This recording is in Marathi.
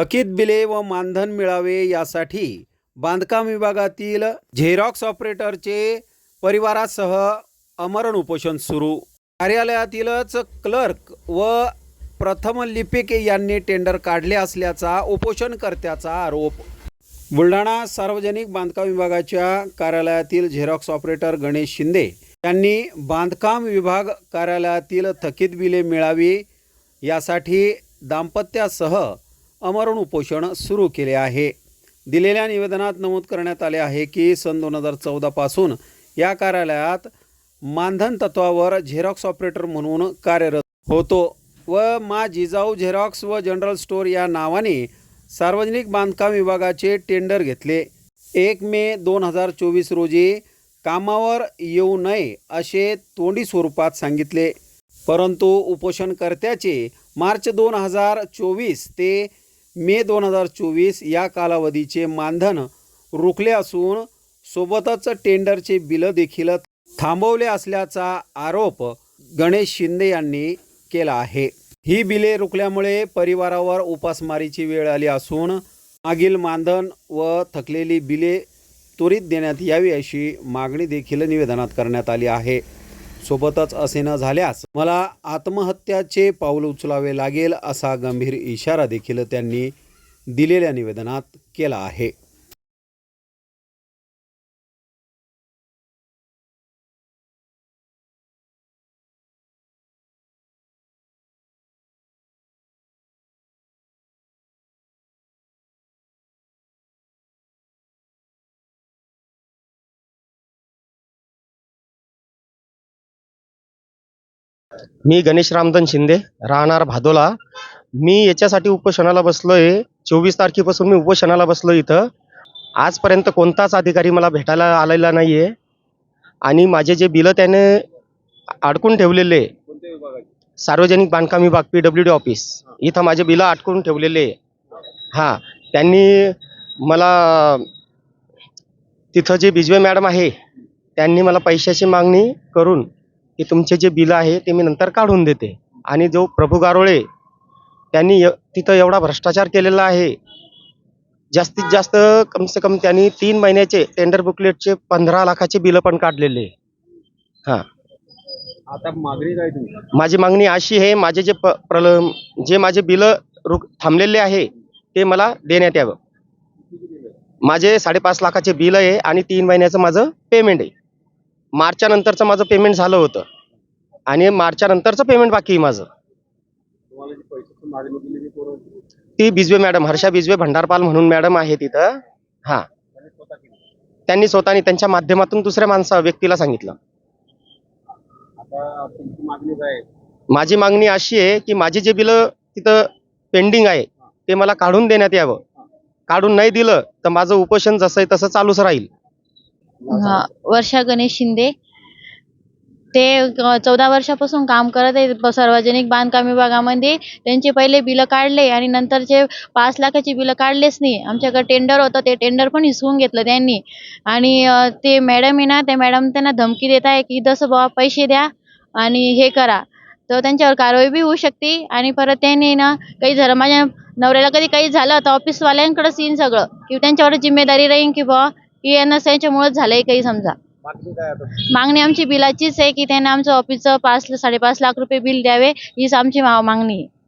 थकीत बिले व मानधन मिळावे यासाठी बांधकाम विभागातील झेरॉक्स ऑपरेटरचे परिवारासह अमरण उपोषण सुरू. कार्यालयातीलच क्लर्क व प्रथम लिपिक यांनी टेंडर काढले असल्याचा उपोषणकर्त्याचा आरोप. बुलढाणा सार्वजनिक बांधकाम विभागाच्या कार्यालयातील झेरॉक्स ऑपरेटर गणेश शिंदे यांनी बांधकाम विभाग कार्यालयातील थकीत बिले मिळावी यासाठी दाम्पत्यासह अमरण उपोषण सुरू केले आहे. दिलेल्या निवेदनात नमूद करण्यात आले आहे की सन दोन हजार चौदापासून या कार्यालयात मानधन तत्वावर झेरॉक्स ऑपरेटर म्हणून कार्यरत होतो व मा जिजाऊ झेरॉक्स व जनरल स्टोअर या नावाने सार्वजनिक बांधकाम विभागाचे टेंडर घेतले. एक मे दोन हजार चोवीस रोजी कामावर येऊ नये असे तोंडी स्वरूपात सांगितले. परंतु उपोषणकर्त्याचे मार्च दोन हजार चोवीस ते मे दोन हजार चोवीस या कालावधीचे मानधन रोखले असून सोबतच टेंडरचे बिलं देखील थांबवले असल्याचा आरोप गणेश शिंदे यांनी केला आहे. ही बिले रोखल्यामुळे परिवारावर उपासमारीची वेळ आली असून मागील मानधन व थकलेली बिले त्वरित देण्यात यावी अशी मागणी देखील निवेदनात करण्यात आली आहे. सोबतच असे न झाल्यास मला आत्महत्याचे पाऊल उचलावे लागेल असा गंभीर इशारा देखील त्यांनी दिलेल्या निवेदनात केला आहे. मी गणेश रामधन शिंदे राहणार भादोला. मी याच्यासाठी उपोषणाला बसलोय. चोवीस तारखेपासून मी उपोषणाला बसलो इथं. आजपर्यंत कोणताच अधिकारी मला भेटायला आलेला नाही आहे आणि माझे जे बिलं त्याने अडकून ठेवलेले सार्वजनिक बांधकाम विभाग पी डब्ल्यू डी ऑफिस इथं माझे बिलं अडकून ठेवलेले. हां त्यांनी मला तिथं जे बिजवे मॅडम आहे त्यांनी मला पैशाची मागणी करून की तुमचे जे बिलं आहे ते मी नंतर काढून देते. आणि जो प्रभू गारोळे त्यांनी य- तिथं एवढा भ्रष्टाचार केलेला आहे. जास्तीत जास्त कम से कम त्यांनी तीन महिन्याचे टेंडर बुकलेटचे पंधरा लाखाचे बिलं पण काढलेले. हां. आता मागणी काय तुमची? माझी मागणी अशी आहे माझे जे प- प्रल जे माझे बिलं रुक थांबलेले आहे ते मला देण्यात यावं. माझे साडेपाच लाखाचे बिल आहे आणि तीन महिन्याचं माझं पेमेंट आहे. मार्चच्या नंतरचं माझं पेमेंट झालं होतं. आणि मार्चच्या नंतरचं पेमेंट बाकी आहे माझं. ती बिजवे मॅडम हर्षा बिजवे भंडारपाल म्हणून मॅडम आहे तिथं. हां. त्यांनी स्वतःने त्यांच्या माध्यमातून दुसऱ्या माणसा व्यक्तीला सांगितलं. माझी मागणी अशी आहे की माझे जे बिलं तिथं पेंडिंग आहे ते मला काढून देण्यात यावं. काढून नाही दिलं तर माझं उपोषण जसं आहे तसं चालूच राहील. वर्षा गणेश शिंदे. ते चौदा वर्षापासून काम करत आहेत सार्वजनिक बांधकाम विभागामध्ये त्यांचे पहिले बिलं काढले आणि नंतरचे पाच लाखाची बिलं काढलेच नाही. आमच्याकडे टेंडर होतं ते टेंडर पण हिसकून घेतलं त्यांनी. आणि ते मॅडम आहे ना त्या मॅडम त्यांना धमकी देत आहे की जसं बाबा पैसे द्या आणि हे करा. तर त्यांच्यावर कारवाई बी होऊ शकते. आणि परत त्यांनी ना काही झालं माझ्या नवऱ्याला कधी काही झालं तर ऑफिसवाल्यांकडंच येईन सगळं. की त्यांच्यावर जिम्मेदारी राहीन की बुवा की यांना त्यांच्यामुळेच झालंय काही समजा. मागणी काय आता? मागणी आमची बिलाचीच आहे की त्यांना आमचं ऑफिसचं पाच साडेपाच लाख रुपये बिल द्यावे हीच आमची मा- मागणी आहे.